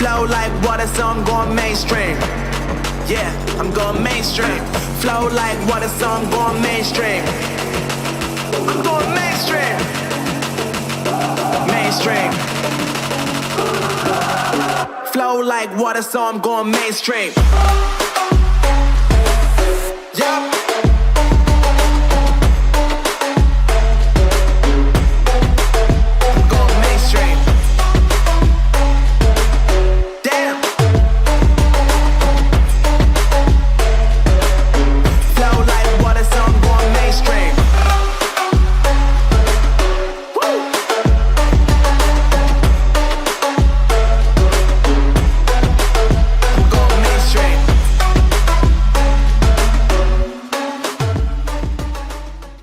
Flow like water, so I'm going mainstream. Yeah, I'm going mainstream. Flow like water, so I'm going mainstream. I'm going mainstream. Mainstream. Flow like water, so I'm going mainstream.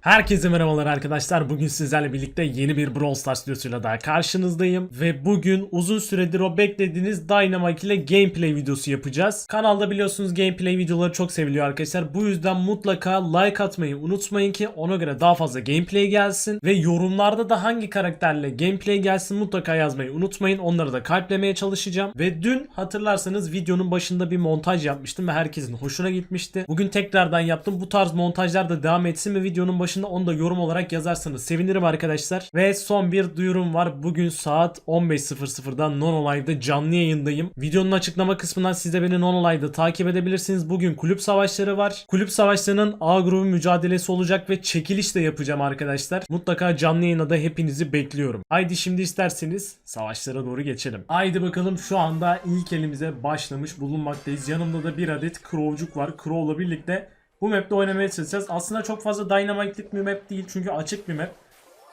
Herkese merhabalar arkadaşlar. Bugün sizlerle birlikte yeni bir Brawl Stars videosuyla daha karşınızdayım. Ve bugün uzun süredir o beklediğiniz Dynamite ile gameplay videosu yapacağız. Kanalda biliyorsunuz gameplay videoları çok seviliyor arkadaşlar. Bu yüzden mutlaka like atmayı unutmayın ki ona göre daha fazla gameplay gelsin. Ve yorumlarda da hangi karakterle gameplay gelsin mutlaka yazmayı unutmayın. Onları da kalplemeye çalışacağım. Ve dün hatırlarsanız videonun başında bir montaj yapmıştım ve herkesin hoşuna gitmişti. Bugün tekrardan yaptım. Bu tarz montajlar da devam etsin mi videonun başında onu da yorum olarak yazarsanız sevinirim arkadaşlar. Ve son bir duyurum var. Bugün saat 15.00'da Nono Live'da canlı yayındayım. Videonun açıklama kısmından siz de beni Nono Live'da takip edebilirsiniz. Bugün kulüp savaşları var. Kulüp savaşlarının A grubu mücadelesi olacak ve çekiliş de yapacağım arkadaşlar. Mutlaka canlı yayına da hepinizi bekliyorum. Haydi şimdi isterseniz savaşlara doğru geçelim. Haydi bakalım şu anda ilk elimize başlamış bulunmaktayız. Yanımda da bir adet Crow'cuk var. Crow'la birlikte bu map'te oynamaya çalışacağız. Aslında çok fazla dynamite'lik bir map değil çünkü açık bir map.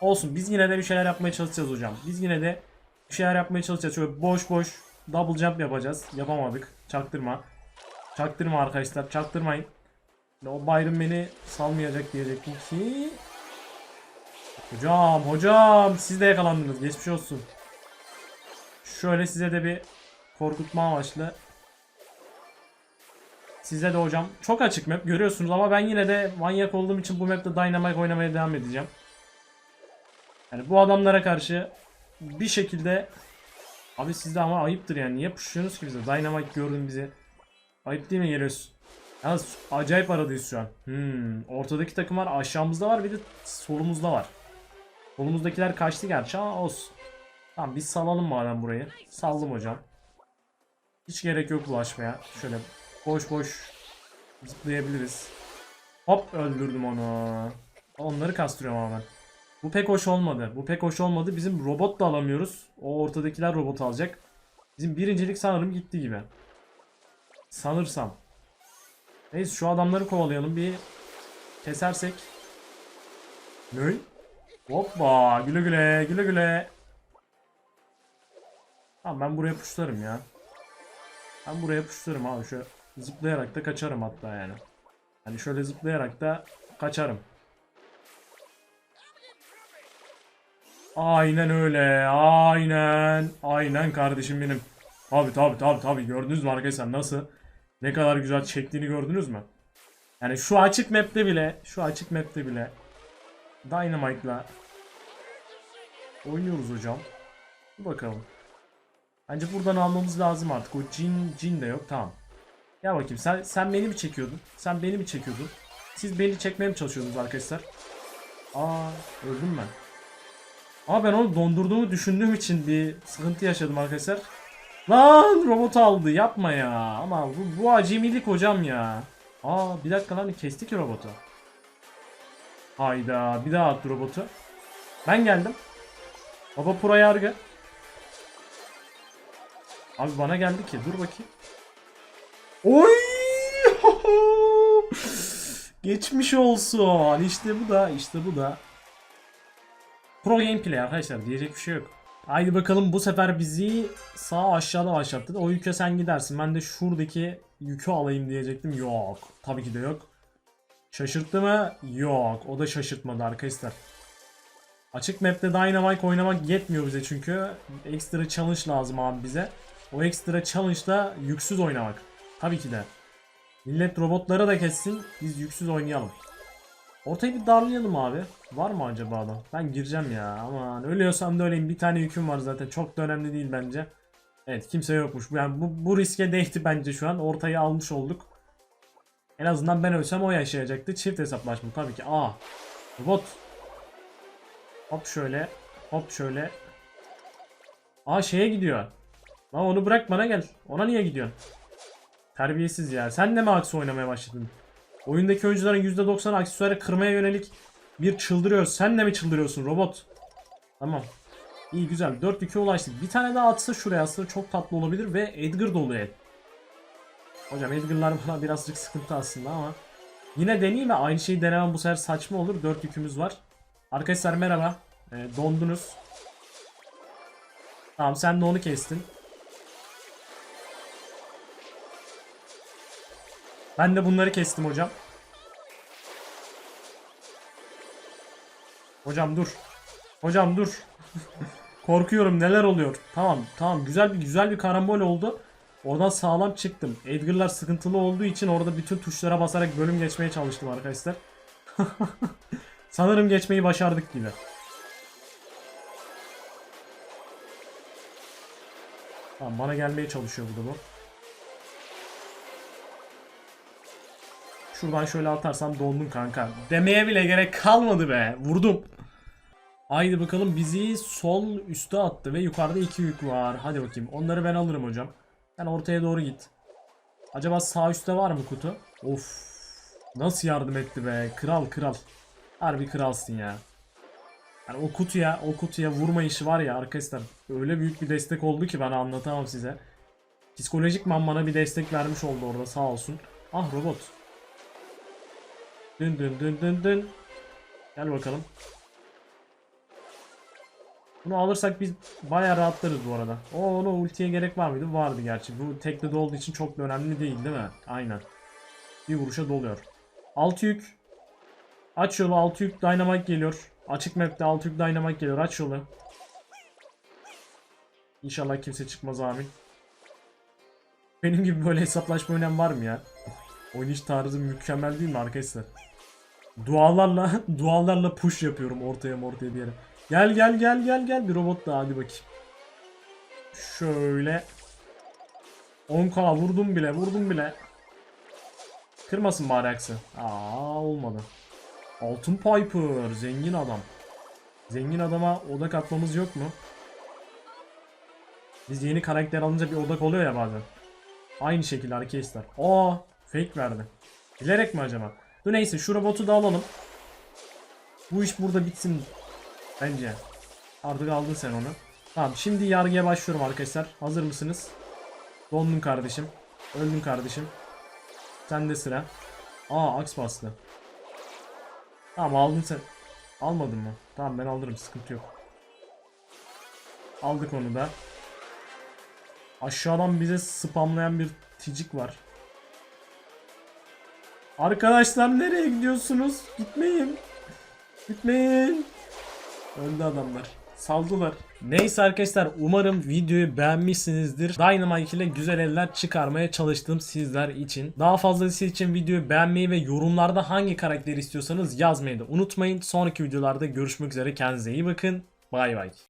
Olsun biz yine de bir şeyler yapmaya çalışacağız hocam. Biz yine de bir şeyler yapmaya çalışacağız. Şöyle boş boş double jump yapacağız. Yapamadık. Çaktırma. Çaktırma arkadaşlar. Çaktırmayın. O Byron beni salmayacak diyecektim ki. Hocam hocam siz de yakalandınız. Geçmiş olsun. Şöyle size de bir korkutma amaçlı Size de hocam çok açık map görüyorsunuz ama ben yine de manyak olduğum için bu map'te Dynamite oynamaya devam edeceğim. Yani bu adamlara karşı bir şekilde Abi sizde ama ayıptır yani niye pushuyorsunuz ki bize? Dynamite gördün bizi. Ayıp değil mi geliyorsun? Yalnız acayip aradayız şu an. Hmm, ortadaki takımlar aşağımızda var bir de solumuzda var. Solumuzdakiler kaçtı gerçi ama olsun. Tamam biz salalım madem burayı. Saldım hocam. Hiç gerek yok bulaşmaya. Şöyle boş boş zıplayabiliriz. Hop öldürdüm onu. Onları kastırıyorum ama ben. Bu pek hoş olmadı. Bu pek hoş olmadı. Bizim robot da alamıyoruz. O ortadakiler robot alacak. Bizim birincilik sanırım gitti gibi. Sanırsam. Neyse şu adamları kovalayalım. Bir kesersek. Ne? Hoppa güle güle güle güle. Tamam ben buraya puşlarım ya. Ben buraya puşlarım abi. Şöyle zıplayarak da kaçarım hatta yani. Hani şöyle zıplayarak da kaçarım. Aynen öyle. Aynen. Aynen kardeşim benim. Tabi tabi tabi tabi. Gördünüz mü arkadaşlar nasıl? Ne kadar güzel çektiğini gördünüz mü? Yani şu açık map'te bile, şu açık map'te bile Dynamite'la oynuyoruz hocam. Bir bakalım. Bence buradan almamız lazım artık. O cin cin de yok. Tamam. Ya bakayım sen sen beni mi çekiyordun? Sen beni mi çekiyordun? Siz beni çekmeye mi çalışıyordunuz arkadaşlar? Aa öldüm ben. Ama ben onu dondurduğumu düşündüğüm için bir sıkıntı yaşadım arkadaşlar. Lan robot aldı yapma ya. Ama bu, bu acemilik hocam ya. Aa bir dakika lan kestik ki robotu. Hayda bir daha attı robotu. Ben geldim. Baba pro yargı. Abi bana geldi ki dur bakayım. Oy! Geçmiş olsun. İşte bu da işte bu da. Pro gameplay arkadaşlar diyecek bir şey yok. Haydi bakalım bu sefer bizi sağ aşağıda başlattı. O yüke sen gidersin. Ben de şuradaki yükü alayım diyecektim. Yok. Tabii ki de yok. Şaşırttı mı? Yok. O da şaşırtmadı arkadaşlar. Açık map'te Dynamite oynamak yetmiyor bize çünkü. Ekstra challenge lazım abi bize. O ekstra challenge'da yüksüz oynamak. Tabii ki de. Millet robotları da kessin. Biz yüksüz oynayalım. Ortayı bir darlayalım abi. Var mı acaba adam? Ben gireceğim ya. Aman ölüyorsam da öleyim. Bir tane yüküm var zaten. Çok da önemli değil bence. Evet kimse yokmuş. Yani bu, bu riske değdi bence şu an. Ortayı almış olduk. En azından ben ölsem o yaşayacaktı. Çift hesaplaşma tabii ki. Aa. Robot. Hop şöyle. Hop şöyle. Aa şeye gidiyor. Lan onu bırak bana gel. Ona niye gidiyorsun? Terbiyesiz ya. Sen de mi aksi oynamaya başladın? Oyundaki oyuncuların %90'ı aksesuarı kırmaya yönelik bir çıldırıyor. Sen de mi çıldırıyorsun robot? Tamam. İyi güzel. 4-2 ulaştık. Bir tane daha atsa şuraya aslında çok tatlı olabilir ve Edgar dolu el. Hocam Edgar'lar bana birazcık sıkıntı aslında ama. Yine deneyeyim mi? Aynı şeyi denemem bu sefer saçma olur. 4 yükümüz var. Arkadaşlar merhaba. Ee, dondunuz. Tamam sen de onu kestin. Ben de bunları kestim hocam. Hocam dur. Hocam dur. Korkuyorum neler oluyor. Tamam tamam güzel bir güzel bir karambol oldu. Oradan sağlam çıktım. Edgar'lar sıkıntılı olduğu için orada bütün tuşlara basarak bölüm geçmeye çalıştım arkadaşlar. Sanırım geçmeyi başardık gibi. Tamam bana gelmeye çalışıyor bu da bu. Şuradan şöyle atarsam dondun kanka. Demeye bile gerek kalmadı be. Vurdum. Haydi bakalım bizi sol üste attı ve yukarıda iki yük var. Hadi bakayım. Onları ben alırım hocam. Sen ortaya doğru git. Acaba sağ üstte var mı kutu? Of. Nasıl yardım etti be. Kral kral. Harbi kralsın ya. Yani o kutuya, o kutuya vurma işi var ya arkadaşlar. Öyle büyük bir destek oldu ki ben anlatamam size. Psikolojik man bana bir destek vermiş oldu orada sağ olsun. Ah robot. Dün dün dün dün dün. Gel bakalım. Bunu alırsak biz bayağı rahatlarız bu arada. O ona ultiye gerek var mıydı? Vardı gerçi. Bu teknede olduğu için çok da önemli değil değil mi? Aynen. Bir vuruşa doluyor. Altı yük. Aç yolu altı yük dynamite geliyor. Açık map'te altı yük dynamite geliyor. Aç yolu. İnşallah kimse çıkmaz amin. Benim gibi böyle hesaplaşma önem var mı ya? Oynayış tarzı mükemmel değil mi arkadaşlar? Dualarla dualarla push yapıyorum ortaya ortaya bir yere. Gel gel gel gel gel bir robot daha hadi bakayım. Şöyle 10k vurdum bile vurdum bile. Kırmasın bari aksı. Aa olmadı. Altın Piper zengin adam. Zengin adama odak atmamız yok mu? Biz yeni karakter alınca bir odak oluyor ya bazen. Aynı şekilde arkadaşlar. Aa fake verdi. Bilerek mi acaba? Dur neyse şu robotu da alalım. Bu iş burada bitsin bence. Artık aldın sen onu. Tamam şimdi yargıya başlıyorum arkadaşlar. Hazır mısınız? Dondun kardeşim. Öldün kardeşim. Sen de sıra. Aa aks bastı. Tamam aldın sen. Almadın mı? Tamam ben alırım sıkıntı yok. Aldık onu da. Aşağıdan bize spamlayan bir ticik var. Arkadaşlar nereye gidiyorsunuz? Gitmeyin. Gitmeyin. Öldü adamlar. Saldılar. Neyse arkadaşlar umarım videoyu beğenmişsinizdir. Dynamite ile güzel eller çıkarmaya çalıştım sizler için. Daha fazlası için videoyu beğenmeyi ve yorumlarda hangi karakteri istiyorsanız yazmayı da unutmayın. Sonraki videolarda görüşmek üzere. Kendinize iyi bakın. Bay bay.